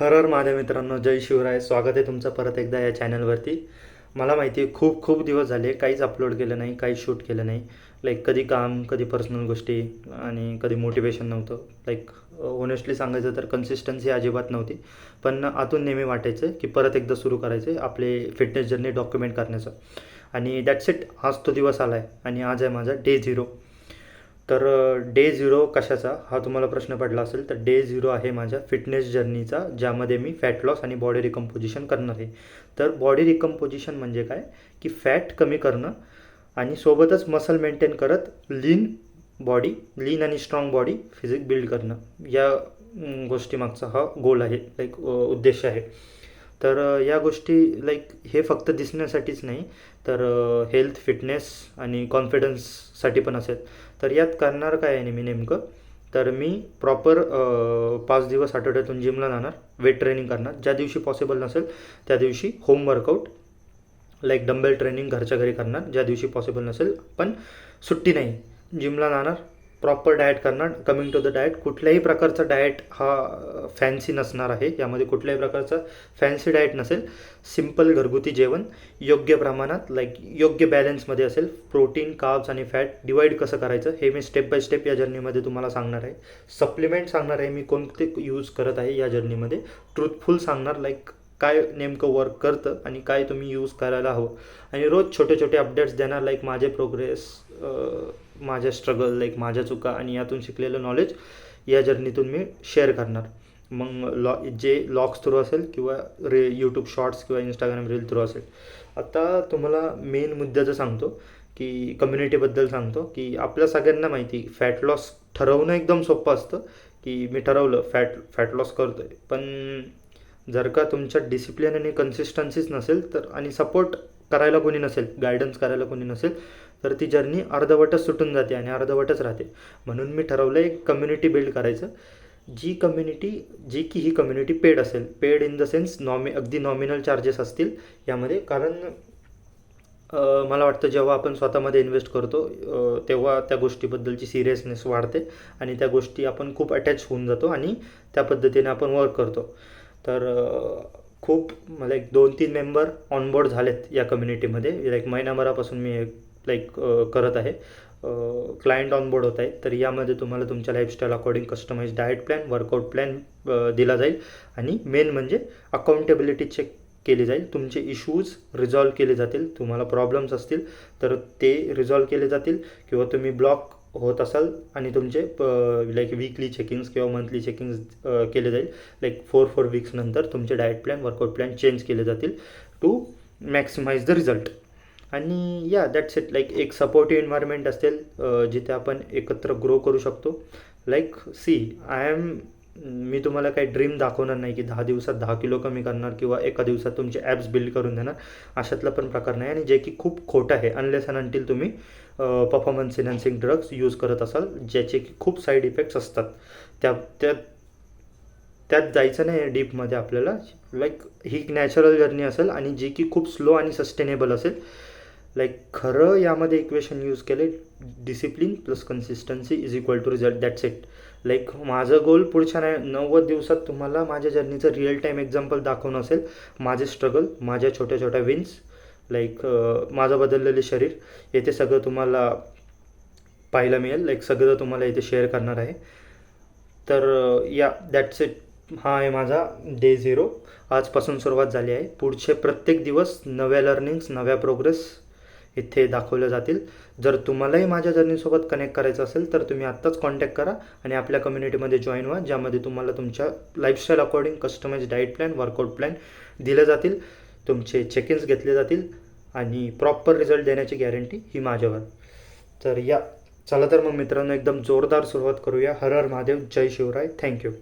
हर हर माझ्या मित्रांनो जय शिवराय. स्वागत आहे तुमचं परत एकदा या चॅनलवरती मला माहिती आहे खूप खूप दिवस झाले काहीच अपलोड केलं नाही काहीच शूट केलं नाही. लाईक कधी काम कधी पर्सनल गोष्टी आणि कधी मोटिवेशन नव्हतं. लाईक ओनेस्टली सांगायचं तर कन्सिस्टन्सी अजिबात नव्हती. पण आतून नेहमी वाटायचं की परत एकदा सुरू करायचं आपले फिटनेस जर्नी डॉक्युमेंट करण्याचं. आणि दॅट्स इट आज तो दिवस आला आहे आणि आज आहे माझा डे झिरो तर डे झिरो कशाचा? हा तुम्हाला प्रश्न पडला असेल तर डे झिरो आहे माझ्या फिटनेस जर्नीचा ज्यामध्ये मी फॅट लॉस आणि बॉडी रिकम्पोजिशन करणार आहे. तर बॉडी रिकम्पोजिशन म्हणजे काय? की फॅट कमी करणं आणि सोबतच मसल मेंटेन करत लीन बॉडी लीन आणि स्ट्रॉंग बॉडी फिजिक बिल्ड करणं. या गोष्टीमागचा हा गोल आहे लाईक उद्देश आहे. तर या गोष्टी लाईक हे फक्त दिसण्यासाठीच नाही तर हेल्थ फिटनेस आणि कॉन्फिडन्ससाठी पण असेल. तर यात करणार काय आहे मी नेमकं? तर मी प्रॉपर पाच दिवस आठवड्यातून जिमला जाणार वेट ट्रेनिंग करणार. ज्या दिवशी पॉसिबल नसेल त्या दिवशी home workout like dumbbell training घरच्या घरी करणार. ज्या दिवशी पॉसिबल नसेल पण सुट्टी नाही जिमला जाणार. प्रॉपर डाएट करणार कमिंग टू द डाएट कुठल्याही प्रकारचा डाएट हा फॅन्सी नसणार आहे. यामध्ये कुठल्याही प्रकारचा फॅन्सी डाएट नसेल. सिंपल घरगुती जेवण योग्य प्रमाणात लाईक योग्य बॅलन्समध्ये असेल. प्रोटीन कार्ब्स आणि फॅट डिवाईड कसं करायचं हे मी स्टेप बाय स्टेप या जर्नीमध्ये तुम्हाला सांगणार आहे. सप्लिमेंट सांगणार आहे मी कोणते यूज करत आहे या जर्नीमध्ये ट्रूथफुल सांगणार लाईक काय नेमकं वर्क करतं आणि काय तुम्ही यूज करायला हवं. आणि रोज छोटे छोटे अपडेट्स देणार लाईक माझे प्रोग्रेस माझ्या स्ट्रगल लाईक माझ्या चुका आणि यातून शिकलेलं नॉलेज या जर्नीतून मी शेअर करणार. मग लॉ जे लॉग्स थ्रू असेल किंवा रे यूट्यूब शॉर्ट्स किंवा इंस्टाग्राम रील थ्रू असेल. आता तुम्हाला मेन मुद्द्याचं सांगतो की कम्युनिटीबद्दल सांगतो की आपल्या सगळ्यांना माहिती फॅट लॉस ठरवणं एकदम सोपं असतं की मी ठरवलं फॅट फॅट लॉस करतो आहे पण जर का तुमच्या डिसिप्लिन आणि कन्सिस्टन्सीच नसेल तर आणि सपोर्ट करायला कोणी नसेल गायडन्स करायला कोणी नसेल तर ती जर्नी अर्धवटच सुटून जाते आणि अर्धवटच राहते. म्हणून मी ठरवलं एक कम्युनिटी बिल्ड करायचं. जी कम्युनिटी जी की ही कम्युनिटी पेड असेल paid in the sense nomi अगदी नॉमिनल चार्जेस असतील यामध्ये. कारण मला वाटतं जेव्हा आपण स्वतःमध्ये इन्व्हेस्ट करतो तेव्हा त्या गोष्टीबद्दलची सिरियसनेस वाढते आणि त्या गोष्टी आपण खूप अटॅच होऊन जातो आणि त्या पद्धतीने आपण वर्क करतो. तर खूप मला एक दोन तीन मेंबर ऑनबोर्ड झालेत या कम्युनिटीमध्ये लाईक महिनाभरापासून मी लाईक करत आहे. क्लायंट ऑनबोर्ड होत आहे. तर यामध्ये तुम्हाला तुमच्या lifestyle according customise diet plan workout plan दिला जाईल. आणि मेन म्हणजे अकाउंटेबिलिटी चेक केली जाईल. तुमचे इश्यूज रिझॉल्व केले जातील. तुम्हाला प्रॉब्लेम्स असतील तर ते रिझॉल्व केले जातील. किंवा तुम्ही ब्लॉक होत असाल आणि तुमचे लाईक वीकली चेकिंग्स किंवा मंथली चेकिंग्स केले जाईल. लाईक फोर फोर वीक्सनंतर तुमचे diet plan workout plan change केले जातील टू मॅक्सिमाइज द रिझल्ट आणि या दॅट्स इट लाईक एक सपोर्टिव्ह एन्व्हायरमेंट असेल जिथे आपण एकत्र ग्रो करू शकतो. लाईक सी आय एम मी तुम्हाला काही ड्रीम दाखवणार नाही की दहा दिवसात दहा किलो कमी करणार किंवा एका दिवसात तुमचे ॲप्स बिल्ड करून देणार. अशातला पण प्रकार नाही आणि जे की खूप खोटं आहे. अनलेस अँड अंटील तुम्ही परफॉर्मन्स एनहान्सिंग ड्रग्स यूज करत असाल ज्याचे की खूप साईड इफेक्ट्स असतात. त्या त्या त्यात जायचं नाही डीपमध्ये आपल्याला. लाईक ही नॅचरल जर्नी असेल आणि जी की खूप स्लो आणि सस्टेनेबल असेल. लाईक खरं यामध्ये इक्वेशन यूज केले discipline plus consistency is equal to result that's it like माझं गोल पुढच्या नाही नव्वद दिवसात तुम्हाला माझ्या जर्नीचं रिअल टाईम एक्झाम्पल दाखवणं असेल. माझे स्ट्रगल माझ्या छोट्या छोट्या विन्स लाईक माझं बदललेले शरीर येथे सगळं तुम्हाला पाहायला मिळेल. लाईक सगळं तुम्हाला इथे शेअर करणार आहे. तर या दॅट्स इट हा आहे माझा डे झिरो आजपासून सुरुवात झाली आहे. पुढचे प्रत्येक दिवस नव्या लर्निंग्स नव्या प्रोग्रेस इथे दाखवल्या जातील. जर तुम्हालाही माझ्या जर्नीसोबत कनेक्ट करायचं असेल तर तुम्ही आत्ताच कॉन्टॅक्ट करा आणि आपल्या कम्युनिटीमध्ये जॉईन व्हा ज्यामध्ये तुम्हाला तुमच्या lifestyle according customise diet plan workout plan दिले जातील. तुमचे चेक इन्स घेतले जातील आणि प्रॉपर रिझल्ट देण्याची गॅरंटी ही माझ्यावर. तर या चला तर मग मित्रांनो एकदम जोरदार सुरुवात करूया. हर हर महादेव जय शिवराय. Thank you